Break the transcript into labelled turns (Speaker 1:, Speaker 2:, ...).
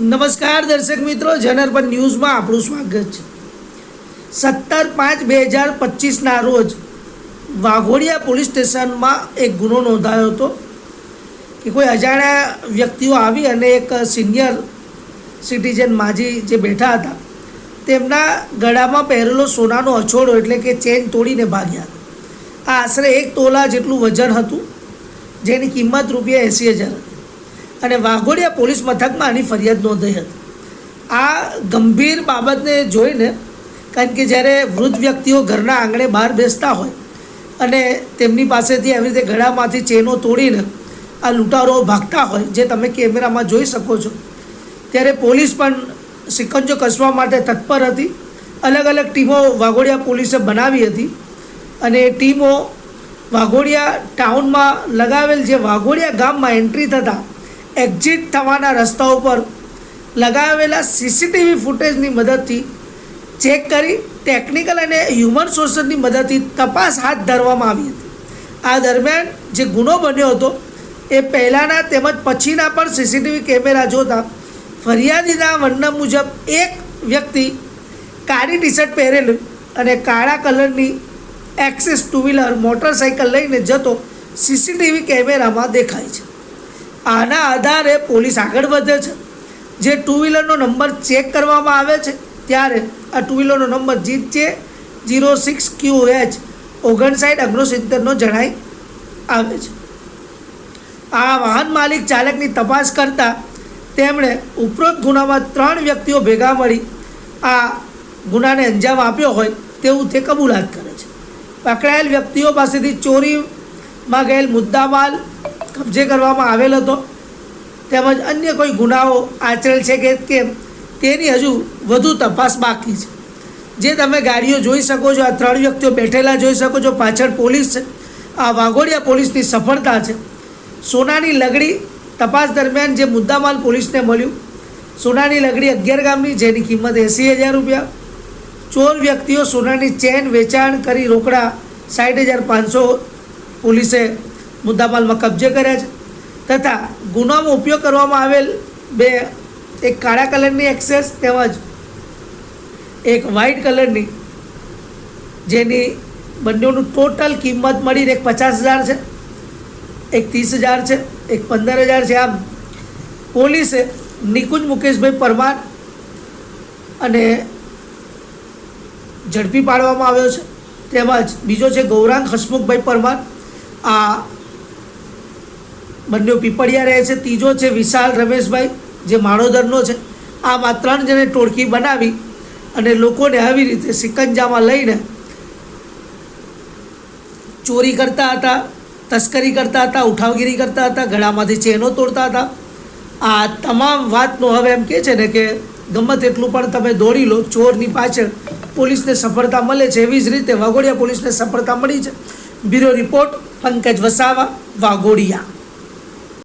Speaker 1: નમસ્કાર દર્શક મિત્રો જનરપન ન્યૂઝમાં આપણું સ્વાગત છે. સત્તર પાંચ બે હજાર પચીસના રોજ વાઘોડિયા પોલીસ સ્ટેશનમાં એક ગુનો નોંધાયો હતો કે કોઈ અજાણ્યા વ્યક્તિઓ આવી અને એક સિનિયર સિટીઝન માજી જે બેઠા હતા, તેમના ગળામાં પહેરેલો સોનાનો અછોડો એટલે કે ચેન તોડીને ભાગ્યા હતા. આ આશરે એક તોલા જેટલું વજન હતું, જેની કિંમત રૂપિયા એંસી હજાર હતી. અને વાઘોડિયા પોલીસ મથકમાં આની ફરિયાદ નોંધાઈ હતી. આ ગંભીર બાબતને જોઈને કારણ કે જ્યારે વૃદ્ધ વ્યક્તિઓ ઘરના આંગણે બહાર બેસતા હોય અને તેમની પાસેથી આવી રીતે ગળામાંથી ચેનો તોડીને આ લૂંટારો ભાગતા હોય, જે તમે કેમેરામાં જોઈ શકો છો, ત્યારે પોલીસ પણ સિકંજો કસવા માટે તત્પર હતી. અલગ અલગ ટીમો વાઘોડિયા પોલીસે બનાવી હતી અને ટીમો વાઘોડિયા ટાઉનમાં લગાવેલ જે વાઘોડિયા ગામમાં એન્ટ્રી થતાં એક્ઝિટ થવાના રસ્તા ઉપર લગાવેલા સીસીટીવી ફૂટેજની મદદથી ચેક કરી ટેકનિકલ અને હ્યુમન સોર્સની મદદથી તપાસ હાથ ધરવામાં આવી હતી. આ દરમિયાન જે ગુનો બન્યો હતો, એ પહેલાંના તેમજ પછીના પણ સીસીટીવી કેમેરા જોતા ફરિયાદીના વર્ણન મુજબ એક વ્યક્તિ કાળી ટી શર્ટ પહેરેલું અને કાળા કલરની એક્સિસ ટુ વ્હીલર મોટરસાઇકલ લઈને જતો સીસીટીવી કેમેરામાં દેખાય છે. આના આધારે પોલીસ આગળ વધે છે. જે ટુ વ્હીલરનો નંબર ચેક કરવામાં આવે છે, ત્યારે આ ટુ વ્હીલરનો નંબર જી જે જીરો સિક્સ ક્યુ એચ. ઓગણસાઠ ઓગણસિત્તેરનો જણાઈ આવે છે. આ વાહન માલિક ચાલકની તપાસ કરતાં તેમણે ઉપરોક્ત ગુનામાં ત્રણ વ્યક્તિઓ ભેગા મળી આ ગુનાને અંજામ આપ્યો હોય તેવું તે કબૂલાત કરે છે. પકડાયેલ વ્યક્તિઓ પાસેથી ચોરીમાં ગયેલ મુદ્દામાલ કબજે કરવામાં આવેલ હતો. તેમજ અન્ય કોઈ ગુનાઓ આચરેલ છે કે કેમ, તેની હજુ વધુ તપાસ બાકી છે. જે તમે ગાડીઓ જોઈ શકો છો, આ ત્રણ વ્યક્તિઓ બેઠેલા જોઈ શકો છો, પાછળ પોલીસ છે. આ વાઘોડિયા પોલીસની સફળતા છે. સોનાની લગડી તપાસ દરમિયાન જે મુદ્દામાલ પોલીસને મળ્યું. સોનાની લગડી અગિયાર ગામની, જેની કિંમત એંસી હજાર રૂપિયા. ચોર વ્યક્તિઓ સોનાની ચેન વેચાણ કરી રોકડા સાઠ હજાર પાંચસો પોલીસે મુદ્દામાલમાં કબજે કર્યા છે. તથા ગુનામાં ઉપયોગ કરવામાં આવેલ બે, એક કાળા કલરની એક્સેસ તેમજ એક વ્હાઇટ કલરની, જેની બંનેનું ટોટલ કિંમત મળીને એક પચાસ હજાર છે. એક ત્રીસ હજાર છે, એક પંદર હજાર છે. આમ પોલીસે નિકુંજ મુકેશભાઈ પરમાર અને ઝડપી પાડવામાં આવ્યો છે. તેમજ બીજો છે ગૌરાંગ હસમુખભાઈ પરમાર. આ બંને પીપળિયા રહે છે, ત્રીજો છે વિશાલ રમેશભાઈ, જે માણોદરનો છે. આમ આ ત્રણ જણે ટોળકી બનાવી અને લોકોને આવી રીતે સિકંજામાં લઈને ચોરી કરતા હતા, તસ્કરી કરતા હતા, ઉઠાવગીરી કરતા હતા, ગળામાંથી ચેનો તોડતા હતા. આ તમામ વાતનો હવે એમ કહે છે ને કે ગમત એટલું પણ તમે દોડી લો, ચોરની પાછળ પોલીસને સફળતા મળે છે, એવી જ રીતે વાઘોડિયા પોલીસને સફળતા મળી છે. Bureau report, Pankaj Vasava, Waghodia.